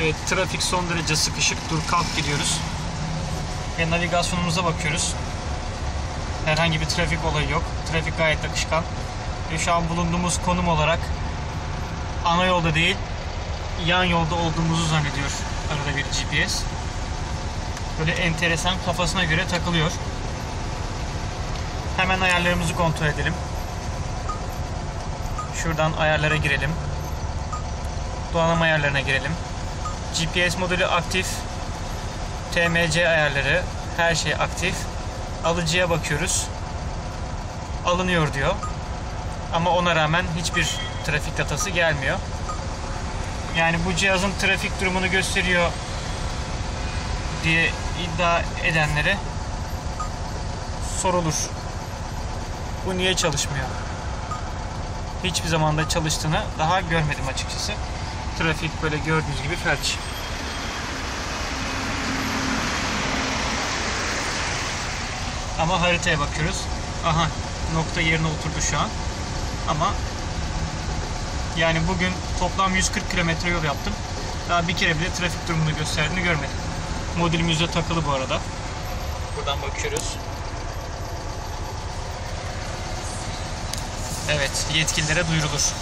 Evet, trafik son derece sıkışık. Dur kalk gidiyoruz. Ve navigasyonumuza bakıyoruz. Herhangi bir trafik olayı yok. Trafik gayet akışkan. Ve şu an bulunduğumuz konum olarak ana yolda değil, yan yolda olduğumuzu zannediyor arada bir GPS. Böyle enteresan kafasına göre takılıyor. Hemen ayarlarımızı kontrol edelim. Şuradan ayarlara girelim. Donanım ayarlarına girelim. GPS modülü aktif. TMC ayarları. Her şey aktif. Alıcıya bakıyoruz. Alınıyor diyor. Ama ona rağmen hiçbir trafik datası gelmiyor. Yani bu cihazın trafik durumunu gösteriyor diye iddia edenlere sorulur. Bu niye çalışmıyor? Hiçbir zamanda çalıştığını daha görmedim açıkçası. Trafik böyle gördüğünüz gibi felç. Ama haritaya bakıyoruz. Aha nokta yerine oturdu şu an. Ama yani bugün toplam 140 kilometre yol yaptım. Daha bir kere bile trafik durumunu gösterdiğini görmedim. Modülümüzde takılı bu arada. Buradan bakıyoruz. Evet, yetkililere duyurulur.